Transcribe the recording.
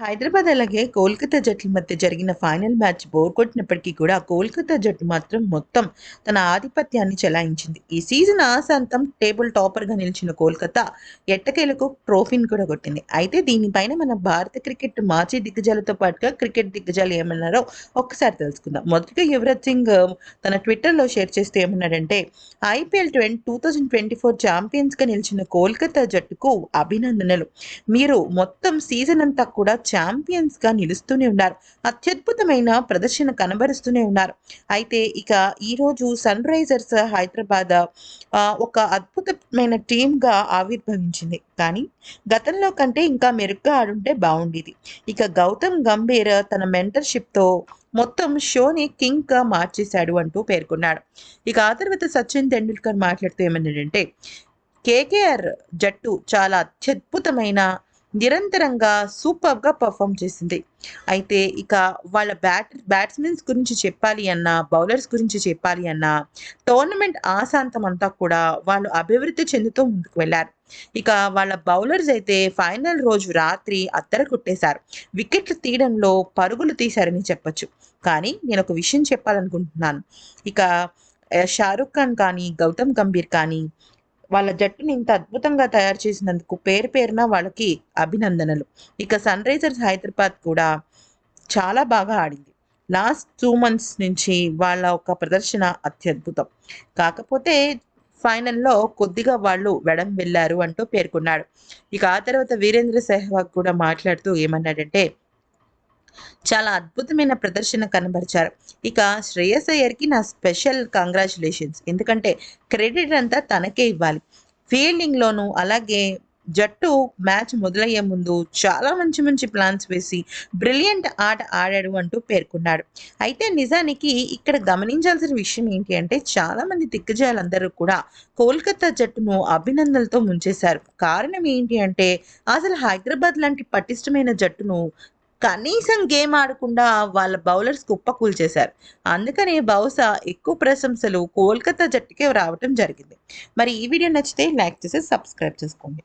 హైదరాబాద్ అలాగే కోల్కతా జట్ల మధ్య జరిగిన ఫైనల్ మ్యాచ్ బోర్ కొట్టినప్పటికీ కూడా కోల్కతా జట్టు మాత్రం మొత్తం తన ఆధిపత్యాన్ని చెలాయించింది. ఈ సీజన్ ఆశాంతం టేబుల్ టాపర్గా నిలిచిన కోల్కతా ఎట్టకేలకు ట్రోఫీని కూడా కొట్టింది. అయితే దీనిపైన మన భారత క్రికెట్ మాజీ దిగ్గజాలతో పాటుగా క్రికెట్ దిగ్గజాలు ఏమన్నారో ఒక్కసారి తెలుసుకుందాం. మొదటిగా యువరాజ్ సింగ్ తన ట్విట్టర్లో షేర్ చేస్తూ ఏమన్నాడంటే IPL twenty two thousand twenty four ఛాంపియన్స్గా నిలిచిన కోల్కతా జట్టుకు అభినందనలు. మీరు మొత్తం సీజన్ అంతా కూడా ఛాంపియన్స్గా నిలుస్తూనే ఉన్నారు. అత్యద్భుతమైన ప్రదర్శన కనబరుస్తూనే ఉన్నారు. అయితే ఇక ఈరోజు సన్ రైజర్స్ హైదరాబాద్ ఒక అద్భుతమైన టీమ్గా ఆవిర్భవించింది. కానీ గతంలో కంటే ఇంకా మెరుగ్గా ఆడుంటే బాగుండేది. ఇక గౌతమ్ గంభీర్ తన మెంటర్షిప్తో మొత్తం షోని కింగ్గా మార్చేశాడు అంటూ పేర్కొన్నాడు. ఇక ఆ తర్వాత సచిన్ తెండూల్కర్ మాట్లాడుతూ ఏమన్నాడంటే కేకేఆర్ జట్టు చాలా అత్యద్భుతమైన నిరంతరంగా సూపర్గా పర్ఫామ్ చేసింది. అయితే ఇక వాళ్ళ బ్యాట్ బ్యాట్స్మెన్స్ గురించి చెప్పాలి అన్నా బౌలర్స్ గురించి చెప్పాలి అన్నా టోర్నమెంట్ ఆశాంతం అంతా కూడా వాళ్ళు అభివృద్ధి చెందుతూ ముందుకు వెళ్ళారు. ఇక వాళ్ళ బౌలర్స్ అయితే ఫైనల్ రోజు రాత్రి అద్దర కొట్టేశారు. వికెట్లు తీయడంలో పరుగులు తీశారని చెప్పొచ్చు. కానీ నేను ఒక విషయం చెప్పాలనుకుంటున్నాను. ఇక షారుఖ్ ఖాన్ కానీ గౌతమ్ గంభీర్ కానీ వాళ్ళ జట్టుని ఇంత అద్భుతంగా తయారు చేసినందుకు పేరు పేరున వాళ్ళకి అభినందనలు. ఇక సన్ రైజర్స్ హైదరాబాద్ కూడా చాలా బాగా ఆడింది. లాస్ట్ టూ మంత్స్ నుంచి వాళ్ళ ఒక ప్రదర్శన అత్యద్భుతం. కాకపోతే ఫైనల్లో కొద్దిగా వాళ్ళు వెడం వెళ్ళారు అంటూ పేర్కొన్నాడు. ఇక ఆ తర్వాత వీరేంద్ర సెహ్వాగ్ కూడా మాట్లాడుతూ ఏమన్నాడంటే చాలా అద్భుతమైన ప్రదర్శన కనబరిచారు. ఇక శ్రేయస్ అయ్యర్కి నా స్పెషల్ కంగ్రాచులేషన్స్. ఎందుకంటే క్రెడిట్ అంతా తనకే ఇవ్వాలి. ఫీల్డింగ్లోనూ అలాగే జట్టు మ్యాచ్ మొదలయ్యే ముందు చాలా మంచి మంచి ప్లాన్స్ వేసి బ్రిలియంట్ ఆట ఆడాడు అంటూ పేర్కొన్నాడు. అయితే నిజానికి ఇక్కడ గమనించాల్సిన విషయం ఏంటి అంటే చాలామంది దిగ్గజాలందరూ కూడా కోల్కతా జట్టును అభినందనలతో ముంచేశారు. కారణం ఏంటి అంటే అసలు హైదరాబాద్ లాంటి పటిష్టమైన జట్టును కనీసం గేమ్ ఆడకుండా వాళ్ళ బౌలర్స్ కుప్పకూల్చేశారు. అందుకనే బహుశా ఎక్కువ ప్రశంసలు కోల్కతా జట్టుకే రావటం జరిగింది. మరి ఈ వీడియో నచ్చితే లైక్ చేసి సబ్స్క్రైబ్ చేసుకోండి.